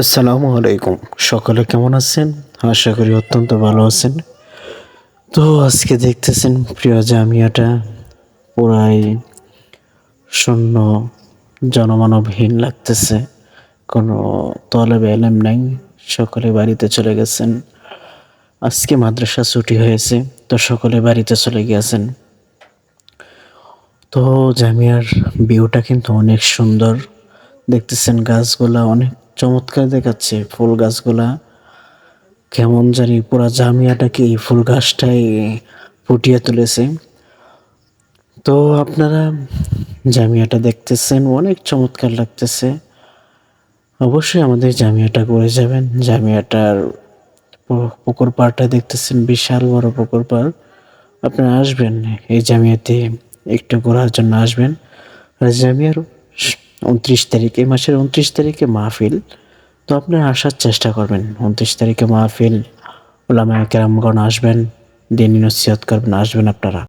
আসসালামু আলাইকুম। সকলে কেমন আছেন? আশা করি অত্যন্ত ভালো আছেন। তো আজকে দেখতেছেন প্রিয় জামিয়াটা পুরাই শূন্য জনমানবহীন লাগতেছে। কোনো তলে এলেম নাই, সকলে বাড়িতে চলে গেছেন। আজকে মাদ্রাসা ছুটি হয়েছে, তো সকলে বাড়িতে চলে গিয়েছেন। তো জামিয়ার ভিউটা কিন্তু অনেক সুন্দর। দেখতেছেন গাছগুলা অনেক চমৎকার দেখাচ্ছে ফুল গাছগুলা। কেমন জানি পুরা জামিয়াটাকে এই ফুল গাছটাই ফুটিয়ে তুলেছে। তো আপনারা জামিয়াটা দেখতেছেন, অনেক চমৎকার লাগতেছে। অবশ্যই আমাদের জামিয়াটা করে যাবেন। জামিয়াটার পুকুর পাড়টা দেখতেছেন, বিশাল বড় পুকুর পাড়। আপনারা আসবেন, এই জামিয়াতে একটু ঘোরার জন্য আসবেন। আর জামিয়ার উনত্রিশ তারিখ, এই মাসের উনত্রিশ তারিখে মাহফিল। তো আপনারা আসার চেষ্টা করবেন। উনত্রিশ তারিখে মাহফিল ওলামা কেরামগণ আসবেন, দিন নসিহত করবেন, আসবেন আপনারা।